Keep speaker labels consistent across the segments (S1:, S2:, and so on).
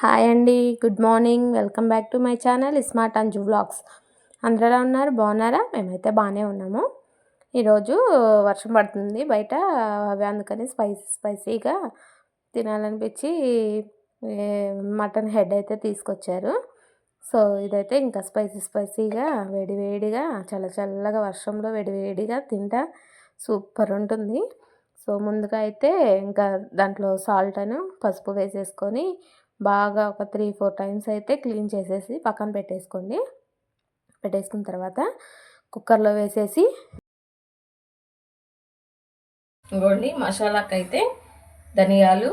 S1: Hi అండి good morning. Welcome back to my channel smart Anju vlogs. అందరూ ఎలా ఉన్నారు? బాగున్నారా? మేమైతే బాగానే ఉన్నాము. ఈరోజు వర్షం పడుతుంది బయట అవి అందుకని స్పైసీ స్పైసీగా తినాలనిపించి మటన్ హెడ్ అయితే తీసుకొచ్చారు. సో ఇదైతే ఇంకా స్పైసీ స్పైసీగా వేడివేడిగా చల్ల చల్లగా వర్షంలో వేడివేడిగా తింటా. సూపర్ ఉంటుంది. సో ముందుగా అయితే ఇంకా దాంట్లో సాల్ట్ అని పసుపు వేసేసుకొని బాగా ఒక త్రీ ఫోర్ టైమ్స్ అయితే క్లీన్ చేసేసి పక్కన పెట్టేసుకోండి. పెట్టేసుకున్న తర్వాత కుక్కర్లో వేసేసి ఇంకోండి మసాలాకి అయితే ధనియాలు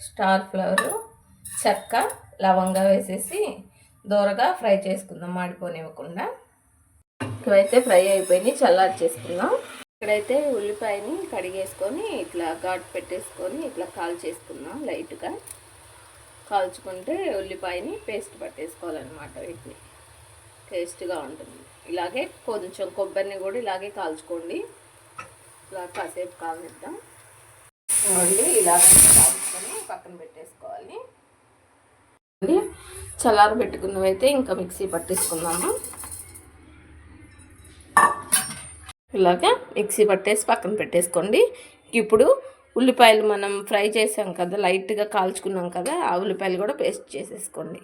S1: స్టార్ ఫ్లవర్ చెక్క లవంగా వేసేసి దూరగా ఫ్రై చేసుకుందాం మాడిపోనివ్వకుండా. ఇవైతే ఫ్రై అయిపోయి చల్లారి చేసుకుందాం ఇక్కడైతే ఉల్లిపాయని కడిగేసుకొని ఇట్లా ఘాట్ పెట్టేసుకొని ఇట్లా కాల్ చేసుకుందాం లైట్గా. కాల్చుకుంటే ఉల్లిపాయని పేస్ట్ పట్టేసుకోవాలన్నమాట వీటిని. టేస్ట్గా ఉంటుంది. ఇలాగే కొంచెం కొబ్బరిని కూడా ఇలాగే కాల్చుకోండి. ఇలా కాసేపు కాల్నిద్దాం ఇవ్వండి ఇలాగే కాల్చుకొని పక్కన పెట్టేసుకోవాలి. చల్లార పెట్టుకున్నవైతే ఇంకా మిక్సీ పట్టేసుకుందాము. ఇలాగా మిక్సీ పట్టేసి పక్కన పెట్టేసుకోండి. ఇప్పుడు ఉల్లిపాయలు మనం ఫ్రై చేసాం కదా లైట్గా కాల్చుకున్నాం కదా ఆ ఉల్లిపాయలు కూడా పేస్ట్ చేసేసుకోండి.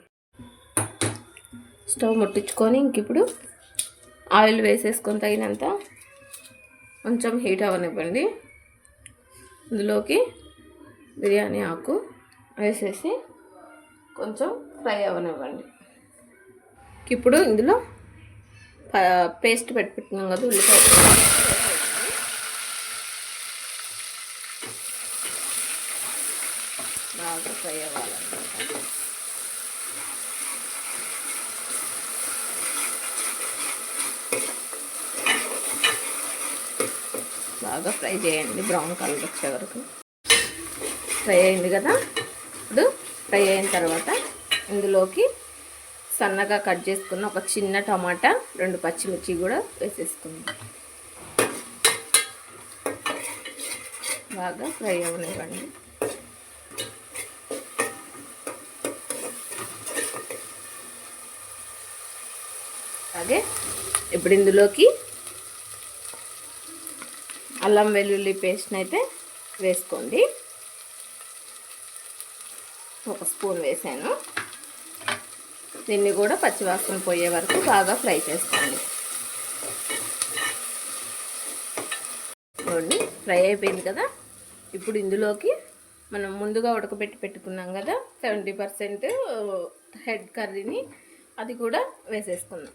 S1: స్టవ్ ముట్టించుకొని ఇంక ఇప్పుడు ఆయిల్ వేసేసుకొని తగినంత కొంచెం హీట్ అవ్వనివ్వండి. ఇందులోకి బిర్యానీ ఆకు వేసేసి కొంచెం ఫ్రై అవ్వనివ్వండి. ఇప్పుడు ఇందులో పేస్ట్ పెట్టి పెట్టినాం కదా ఉల్లిపాయ బాగా ఫ్రై అవ్వాలన్నమాట బాగా ఫ్రై చేయండి. బ్రౌన్ కలర్ వచ్చే వరకు. ఫ్రై అయింది కదా? ఇప్పుడు ఫ్రై అయిన తర్వాత ఇందులోకి సన్నగా కట్ చేసుకున్న ఒక చిన్న టమాటా రెండు పచ్చిమిర్చి కూడా వేసేసుకుందాం. బాగా ఫ్రై అవనివ్వండి. అలాగే ఇప్పుడు ఇందులోకి అల్లం వెల్లుల్లి పేస్ట్ని అయితే వేసుకోండి. ఒక స్పూన్ వేసాను. దీన్ని కూడా పచ్చివాసన పోయే వరకు బాగా ఫ్రై చేసుకోండి. చూడండి ఫ్రై అయిపోయింది కదా? ఇప్పుడు ఇందులోకి మనం ముందుగా ఉడకబెట్టి పెట్టుకున్నాం కదా సెవెంటీ పర్సెంట్ హెడ్ కర్రీని అది కూడా వేసేసుకుందాం.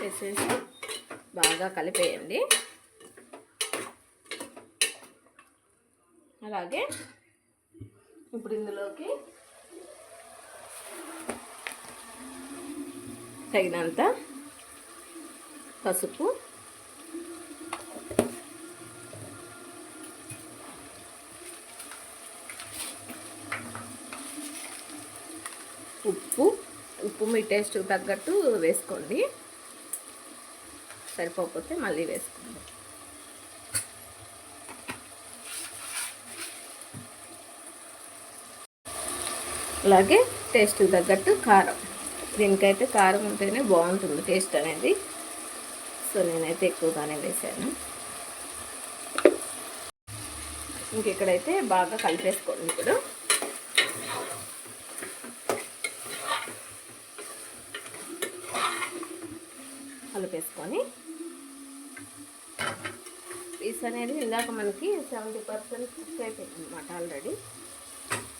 S1: వేసేసి బాగా కలిపేయండి. అలాగే ఇప్పుడు ఇందులోకి తగినంత పసుపు ఉప్పు ఉప్పు మీ టేస్ట్ తగ్గట్టు వేసుకోండి. సరిపోకపోతే మళ్ళీ వేసుకోండి అలాగే టేస్ట్ తగ్గట్టు కారం. దీనికైతే కారం ఉంటేనే బాగుంటుంది టేస్ట్ అనేది. సో నేనైతే ఎక్కువగానే వేసాను. ఇంకెక్కడైతే బాగా కలిపేసుకోండి ఇప్పుడు. కలిపేసుకొని పీస్ అనేది ఇందాక మనకి సెవెంటీ పర్సెంట్ కుక్ అయిపోయింది అనమాట ఆల్రెడీ.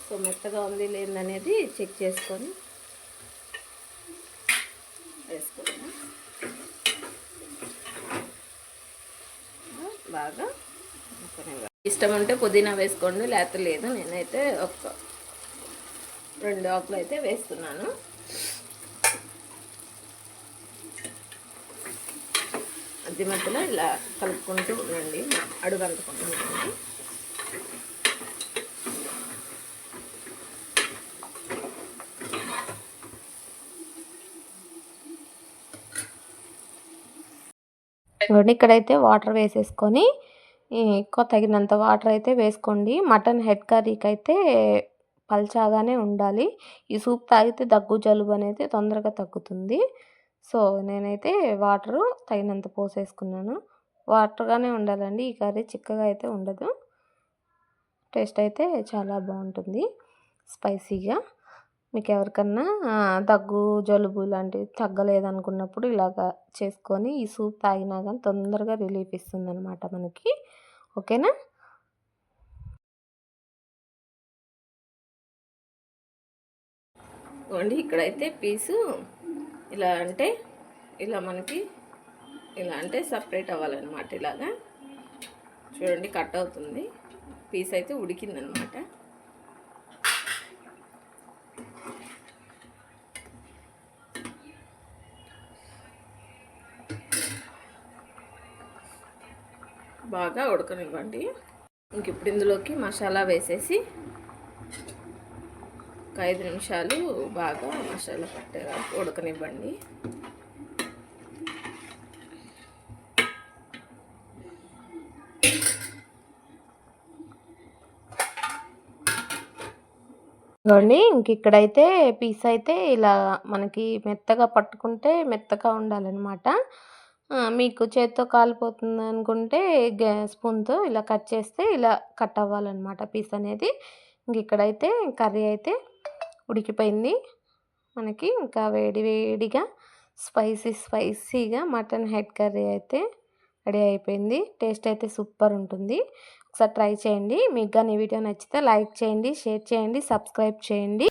S1: సో మెత్తగా ఉంది లేదనేది చెక్ చేసుకొని వేసుకున్నాను బాగా ఇష్టం ఉంటే పుదీనా వేసుకోండి లేకపోతే లేదు. నేనైతే ఒక రెండు ఆకులు అయితే వేస్తున్నాను. మధ్య మధ్యలో ఇలా కలుపుకుంటూ ఉండండి. అడుగు అందుకుంటూ చూడండి ఇక్కడైతే వాటర్ వేసేసుకొని ఎక్కువ తగినంత వాటర్ అయితే వేసుకోండి. మటన్ హెడ్ కర్రీకి అయితే పల్చాగానే ఉండాలి. ఈ సూప్ తాగితే దగ్గు జలుబు అనేది తొందరగా తగ్గుతుంది. సో నేనైతే వాటరు తగినంత పోసేసుకున్నాను. వాటర్గానే ఉండాలండి. ఈ కర్రీ చిక్కగా అయితే ఉండదు. టేస్ట్ అయితే చాలా బాగుంటుంది. స్పైసీగా. మీకు ఎవరికన్నా దగ్గు జలుబు లాంటివి తగ్గలేదనుకున్నప్పుడు ఇలాగ చేసుకొని ఈ సూప్ తాగినా కానీ తొందరగా రిలీఫ్ ఇస్తుంది అనమాట మనకి. ఓకేనా? ఇవ్వండి ఇక్కడైతే పీసు ఇలా అంటే ఇలా మనకి ఇలా అంటే సపరేట్ అవ్వాలన్నమాట ఇలాగా. చూడండి కట్ అవుతుంది. పీస్ అయితే ఉడికిందనమాట బాగా ఉడకనివ్వండి. ఇంక ఇప్పుడు ఇందులోకి మసాలా వేసేసి ఒక ఐదు నిమిషాలు బాగా మసాలా పట్టేలా ఉడకనివ్వండి. చూడండి ఇంక ఇక్కడైతే పీస్ అయితే ఇలా మనకి మెత్తగా పట్టుకుంటే మెత్తగా ఉండాలన్నమాట. మీకు చేత్తో కాలిపోతుంది అనుకుంటే గ్యా స్పూన్తో ఇలా కట్ చేస్తే ఇలా కట్ అవ్వాలన్నమాట పీస్ అనేది. ఇంక ఇక్కడైతే కర్రీ అయితే ఉడికిపోయింది. మనకి ఇంకా వేడి వేడిగా స్పైసీ స్పైసీగా మటన్ హెడ్ కర్రీ అయితే రెడీ అయిపోయింది. టేస్ట్ అయితే సూపర్ ఉంటుంది. ఒకసారి ట్రై చేయండి. మీకు కానీ వీడియో నచ్చితే లైక్ చేయండి షేర్ చేయండి సబ్స్క్రైబ్ చేయండి.